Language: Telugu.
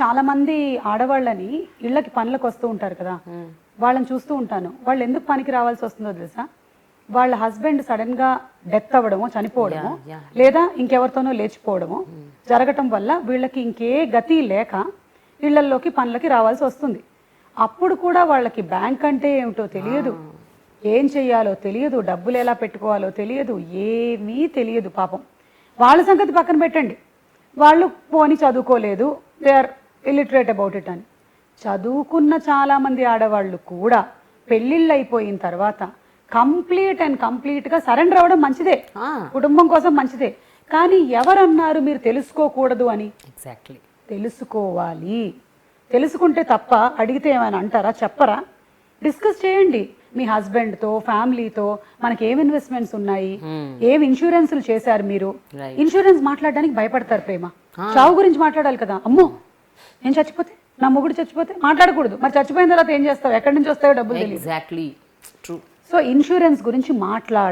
చాలా మంది ఆడవాళ్ళని ఇళ్ళకి పనులకు వస్తూ ఉంటారు కదా. వాళ్ళని చూస్తూ ఉంటాను. వాళ్ళు ఎందుకు పనికి రావాల్సి వస్తుందో తెలుసా? వాళ్ళ హస్బెండ్ సడన్గా డెత్ అవ్వడమో చనిపోవడమో లేదా ఇంకెవరితోనో లేచిపోవడమో జరగటం వల్ల వీళ్ళకి ఇంకే గతి లేక ఇళ్ళల్లోకి పనులకి రావాల్సి వస్తుంది. అప్పుడు కూడా వాళ్ళకి బ్యాంక్ అంటే ఏమిటో తెలియదు. ఏం చెయ్యాలో తెలియదు. డబ్బులు ఎలా పెట్టుకోవాలో తెలియదు. ఏమీ తెలియదు పాపం. వాళ్ళ సంగతి పక్కన పెట్టండి. వాళ్ళు పోని చదువుకోలేదు. They are illiterate about it అని. చదువుకున్న చాలా మంది ఆడవాళ్ళు కూడా పెళ్ళిళ్ళు అయిపోయిన తర్వాత కంప్లీట్ అండ్ కంప్లీట్గా సరెండర్ అవ్వడం మంచిదే. కుటుంబం కోసం మంచిదే. కానీ ఎవరన్నారు మీరు తెలుసుకోకూడదు అని? ఎగ్జాక్ట్లీ తెలుసుకోవాలి. తెలుసుకుంటే తప్ప అడిగితే ఏమైనా అంటారా? చెప్పరా? డిస్కస్ చేయండి. మీ హస్బెండ్తో ఫ్యామిలీతో మనకి ఏం ఇన్వెస్ట్మెంట్స్ ఉన్నాయి? ఏం ఇన్సూరెన్స్లు చేశారు మీరు. ఇన్సూరెన్స్ మాట్లాడడానికి భయపడతారు ప్రేమ. చావు గురించి మాట్లాడాలి కదా. అమ్మో! నేను చచ్చిపోతే? నా మొగుడు చచ్చిపోతే? మాట్లాడకూడదు. మరి చచ్చిపోయిన తర్వాత ఏం చేస్తావు? ఎక్కడి నుంచి వస్తాయో డబ్బులు ఎగ్జాక్ట్లీ ట్రూ సో ఇన్సూరెన్స్ గురించి మాట్లాడ.